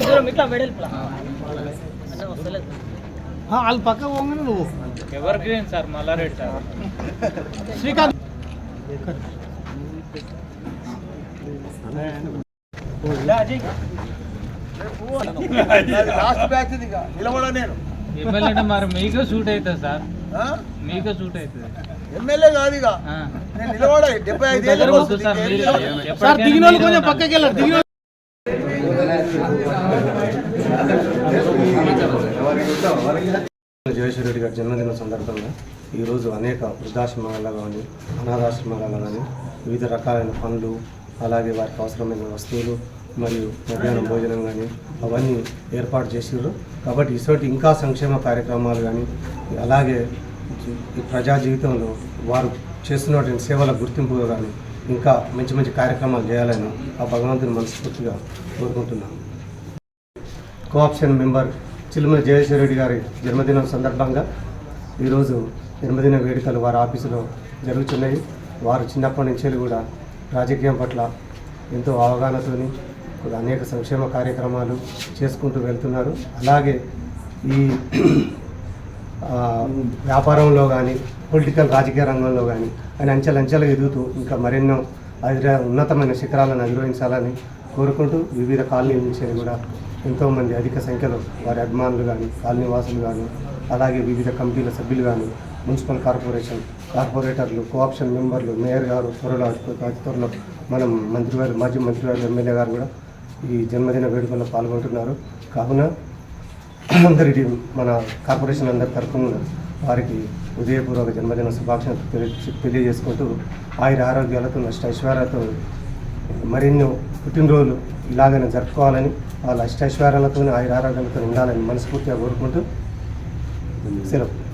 దూరం ఇట్లా వెడల్పులా అట్లా వస్తలేదు వాళ్ళ పక్క పోగానే నువ్వు ever green sir Mallareddy sir Srikanth Ajay last batch ఇది ఇక. నిలబడ నేను ఎమ్మెల్యే మరి మీకు సూట్ అవుతుంది సార్ ఆ? మీకు సూట్ అవుతుంది ఎమ్మెల్యే కాదు ఇక. నేను నిలబడ డెబ్బై ఐదు. సార్ దిగిన వాళ్ళు కొంచెం. పక్కకి వెళ్ళారు దిగిన జగేశ్వర రెడ్డి గారి జన్మదిన సందర్భంగా ఈరోజు అనేక వృద్ధాశ్రమాలలో కానీ అనాథాశ్రమాలలో కానీ వివిధ రకాలైన పనులు అలాగే వారికి అవసరమైన వస్తువులు మరియు మధ్యాహ్నం భోజనం కానీ అవన్నీ ఏర్పాటు చేసినారు. కాబట్టి ఇటువంటి ఇంకా సంక్షేమ కార్యక్రమాలు కానీ అలాగే ఈ ప్రజా జీవితంలో వారు చేస్తున్నటువంటి సేవల గుర్తింపు కానీ ఇంకా మంచి మంచి కార్యక్రమాలు చేయాలని ఆ భగవంతుని మనస్ఫూర్తిగా కోరుకుంటున్నాను. కోఆప్షన్ మెంబర్ చిలుమల జయేశ్వర రెడ్డి గారి జన్మదినం సందర్భంగా ఈరోజు జన్మదిన వేడుకలు వారి ఆఫీసులో జరుగుతున్నాయి వారు చిన్నప్పటి నుంచి కూడా రాజకీయం పట్ల ఎంతో అవగాహనతోని అనేక సంక్షేమ కార్యక్రమాలు చేసుకుంటూ వెళ్తున్నారు. అలాగే ఈ వ్యాపారంలో కానీ పొలిటికల్ రాజకీయ రంగంలో కానీ ఆయన అంచెలంచెలు ఎదుగుతూ ఇంకా మరెన్నో అధిర ఉన్నతమైన శిఖరాలను అధిరోహించాలని కోరుకుంటూ వివిధ కాలనీల నుంచి కూడా ఎంతోమంది అధిక సంఖ్యలో వారి అభిమానులు కానీ కాలనీవాసులు కానీ అలాగే వివిధ కమిటీల సభ్యులు కానీ మున్సిపల్ కార్పొరేషన్ కార్పొరేటర్లు కోఆప్షన్ మెంబర్లు మేయర్ గారు త్వరలో అతి త్వరలో మనం మంత్రివారు మాజీ మంత్రివారు ఎమ్మెల్యే గారు కూడా ఈ జన్మదిన వేడుకల్లో పాల్గొంటున్నారు. కావున అందరికీ మన కార్పొరేషన్ అందరి తరఫున వారికి ఉదయపూర్వక జన్మదిన శుభాకాంక్షలు తెలియ- తెలియజేసుకుంటూ ఆయుర ఆరోగ్యాలతో నష్ట ఐశ్వర్యాలతో మరెన్నో పుట్టినరోజులు ఇలాగనే జరుపుకోవాలని వాళ్ళ అష్టైశ్వర్యాలతో ఆయుర ఆరోగ్యాలతో ఉండాలని మనస్ఫూర్తిగా కోరుకుంటూ సెలవు.